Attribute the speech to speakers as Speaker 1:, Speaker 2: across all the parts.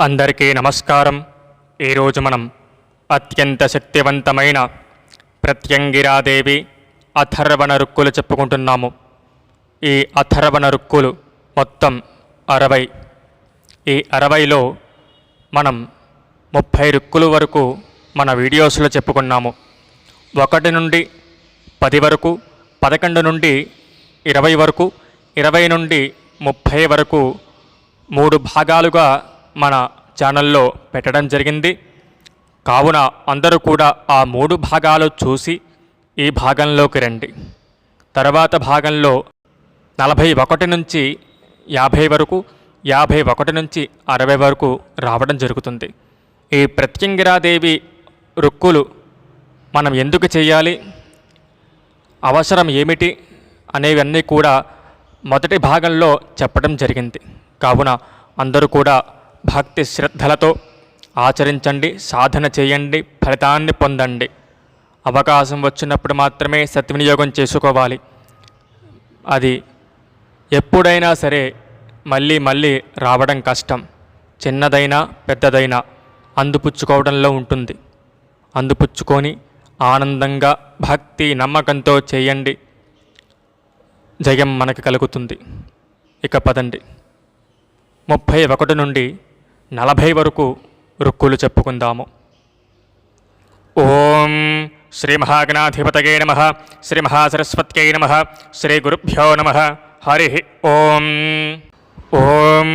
Speaker 1: అందరికీ నమస్కారం. ఈరోజు మనం అత్యంత శక్తివంతమైన ప్రత్యంగిరాదేవి అథర్వణ రుక్కులు చెప్పుకుంటున్నాము. ఈ అథర్వణ రుక్కులు మొత్తం అరవై. ఈ అరవైలో మనం ముప్పై రుక్కులు వరకు మన వీడియోస్లో చెప్పుకున్నాము. ఒకటి నుండి పది వరకు పదకొండు నుండి ఇరవై వరకు ఇరవై నుండి ముప్పై వరకు మూడు భాగాలుగా మన ఛానల్లో పెట్టడం జరిగింది. కావున అందరూ కూడా ఆ మూడు భాగాలు చూసి ఈ భాగంలోకి రండి. తర్వాత భాగంలో నలభై ఒకటి నుంచి యాభై వరకు యాభై ఒకటి నుంచి అరవై వరకు రావడం జరుగుతుంది. ఈ ప్రత్యంగిరాదేవి రుక్కులు మనం ఎందుకు చేయాలి? అవసరం ఏమిటి? అనేవన్నీ కూడా మొదటి భాగంలో చెప్పడం జరిగింది. కావున అందరూ కూడా భక్తి శ్రద్ధలతో ఆచరించండి సాధన చేయండి ఫలితాన్ని పొందండి. అవకాశం వచ్చినప్పుడు మాత్రమే సద్వినియోగం చేసుకోవాలి. అది ఎప్పుడైనా సరే మళ్ళీ మళ్ళీ రావడం కష్టం. చిన్నదైనా పెద్దదైనా అందుపుచ్చుకోవడంలో ఉంటుంది. అందుపుచ్చుకొని ఆనందంగా భక్తి నమ్మకంతో చేయండి. జయం మనకు కలుగుతుంది. ఇక పదండి. ముప్పై ఒకటి నుండి నలభై వరకు రుక్కులు చెప్పుకుందాము. ఓం శ్రీ మహాగణాధిపతయే నమ శ్రీ మహాసరస్వత్యై నమ శ్రీ గురుభ్యో నమ. హరి ఓం. ఓం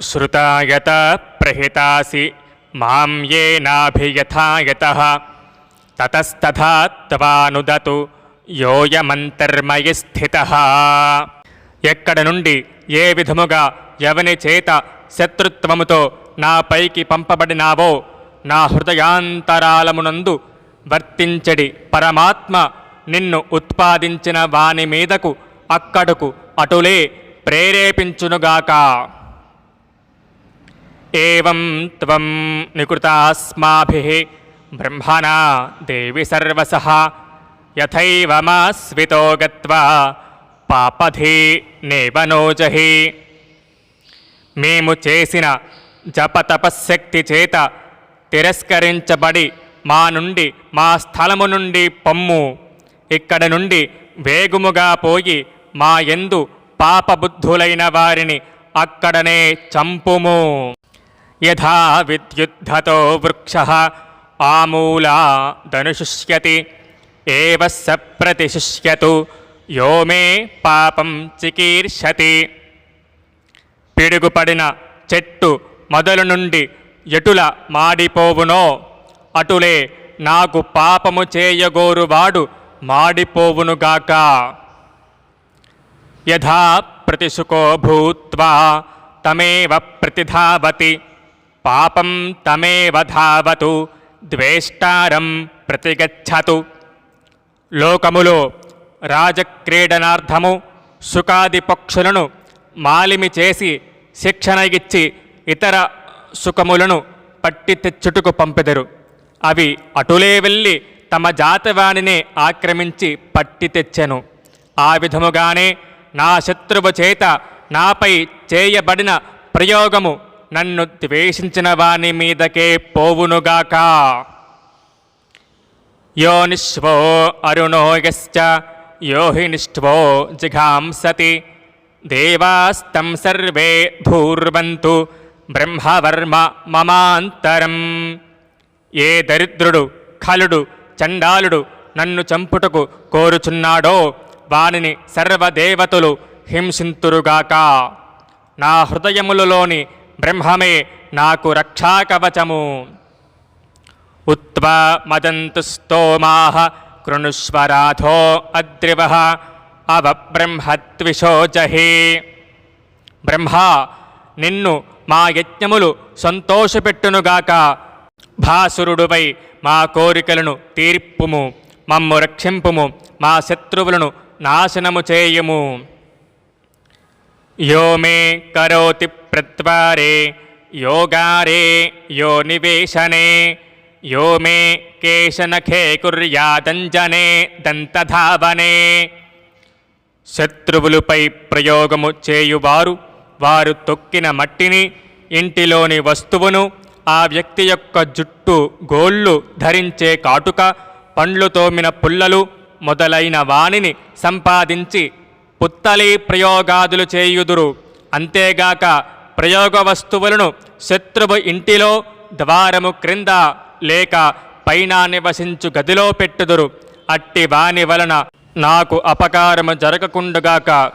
Speaker 1: శ్రుతాయత ప్రహితాసి మాం ఏనాభియథాయత. తతస్తథా త్వానుదతు యోయమంతర్మయి స్థిత ఎక్కడ నుండి ఏ విధముగా ఎవని చేత శత్రుత్వముతో నా పైకి పంపబడినావో నా హృదయాంతరాలమునందు వర్తించడి పరమాత్మ నిన్ను ఉత్పాదించిన వాని మీదకు అక్కడకు అటులే ప్రేరేపించునుగాక. ఏం త్వం నికృతాస్మాభి బ్రహ్మణా దేవి సర్వసః యథైవమాస్వితో గత్వా పాపధీ నేవనోజహి మేము చేసిన జపతపశక్తి చేత తిరస్కరించబడి మా నుండి మా స్థలము నుండి పొమ్ము. ఇక్కడ నుండి వేగుముగా పోయి మా ఎందు పాపబుద్ధులైన వారిని అక్కడనే చంపుము. యథా విద్యుద్ధతో వృక్ష ఆమూలా ధనుషిష్యతి ఏవ స ప్రతిశిష్యతు యో మే పాపం చికీర్షతి. పిడుగుపడిన చెట్టు మొదలు నుండి ఎటుల మాడిపోవునో అటులే నాకు పాపము చేయగోరువాడు మాడిపోవునుగాక యథా ప్రతిశుకో భూత్వా తమేవ ప్రతిధావతి పాపం తమేవ ధావతు ద్వేష్టారం ప్రతిగచ్చతు. లోకములో రాజక్రీడనార్థము సుఖాది పక్షులను మాలిమి చేసి శిక్షణ ఇచ్చి ఇతర సుఖములను పట్టి తెచ్చుటకు పంపెదరు. అవి అటులే వెళ్ళి తమ జాతవాణిని ఆక్రమించి పట్టి తెచ్చెను ఆ విధముగానే నా శత్రువు చేత నాపై చేయబడిన ప్రయోగము నన్ను ద్వేషించిన వాని మీదకే పోవునుగాక. యో నిశ్వో అరుణో యశ్చ యో జిఘాంసతి. దేవాస్తం సర్వే భూర్వంతు బ్రహ్మవర్మ మమాంతరం. ఏ దరిద్రుడు ఖలుడు చండాలుడు నన్ను చంపుటకు కోరుచున్నాడో వానిని సర్వదేవతలు హింసింతురుగాక. నా హృదయములలోని బ్రహ్మమే నాకు రక్షాకవచము. ఉత్వ మదంతు స్తోమాహ కృణుష్వరాధో అద్రివ. అవబ్రహ్మత్విషోజహే బ్రహ్మ నిన్ను మా యజ్ఞములు సంతోషపెట్టునుగాక. భాసురుడువై మా కోరికలను తీర్పుము మమ్ము రక్షింపుము మా శత్రువులను నాశనము చేయుము. యో మే కరోతి ప్రత్వారే యోగారే యో నివేశనే యో మే కేశనఖే కుర్యాదంజనే దంతధావనే. శత్రువులపై ప్రయోగము చేయువారు వారు తొక్కిన మట్టిని ఇంటిలోని వస్తువును ఆ వ్యక్తి యొక్క జుట్టు గోళ్ళు ధరించే కాటుక పండ్లు తోమిన పుల్లలు మొదలైన వానిని సంపాదించి పుత్తలి ప్రయోగాదులు చేయుదురు. అంతేగాక ప్రయోగ వస్తువులను శత్రువు ఇంటిలో ద్వారము క్రింద లేక పైన నివసించు గదిలో పెట్టుదురు. అట్టి వాని వలన నాకు అపకారము జరగకుండుగాక.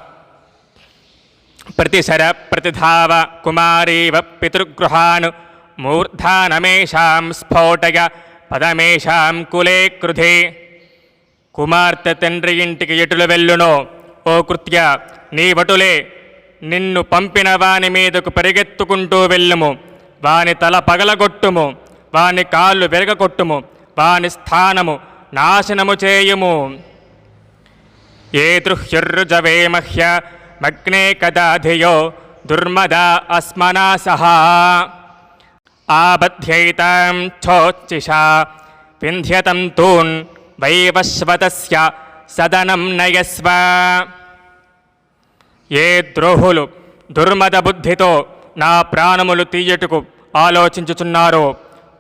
Speaker 1: ప్రతిశర ప్రతిధావ కుమారీవ పితృగృహాను మూర్ధానమేషాం స్ఫోటయ పదమేషాం కులే కృధే. కుమార్తె తండ్రి ఇంటికి ఎటులు వెళ్ళునో? ఓ కృత్య నీ వటులే నిన్ను పంపిన వాని మీదకు పరిగెత్తుకుంటూ వెళ్ళుము. వాని తల పగలగొట్టుము వాని కాళ్ళు వెరగకొట్టుము వాని స్థానము నాశనము చేయుము. ఏ దృహ్యుర్జవే మహ్య మగ్నే కదా ధియో దుర్మదా అస్మనా సహా. ఆబధ్యైతాం ఛోచ్చిషా వింధ్యతం తూన్ సదనం నయస్వ. ఏ ద్రోహులు దుర్మద బుద్ధితో నా ప్రాణములు తీయటకు ఆలోచించుచున్నారో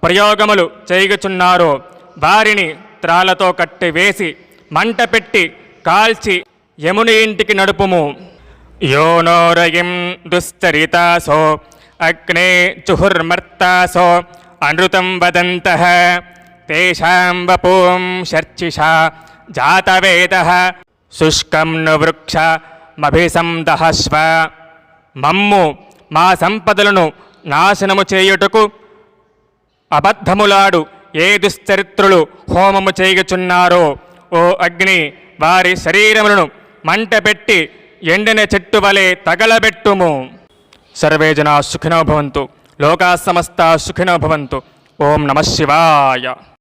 Speaker 1: ప్రయోగములు చేయుచున్నారో వారిని త్రాలతో కట్టివేసి మంట పెట్టి కాల్చి యముని ఇంటికి నడుపుము. యోనోరయం దుశ్చరితాసో అగ్నే చుహుర్మర్తాసో అనృతం వదంత తేషాం వపూం శర్చిషా జాతవేద శుష్కం ను వృక్ష మభిసందహస్వ మమ్ము మా సంపదలను నాశనము చేయుటకు అబద్ధములాడు ఏ దుశ్చరిత్రులు హోమము చేయుచున్నారో ఓ అగ్ని వారి శరీరములను మంట పెట్టి ఎండిన చెట్టు వలె తగలబెట్టుము. సర్వే జనా సుఖినో భవంతు. లోకా సమస్త సుఖినో భవంతు. ఓం నమ శివాయ.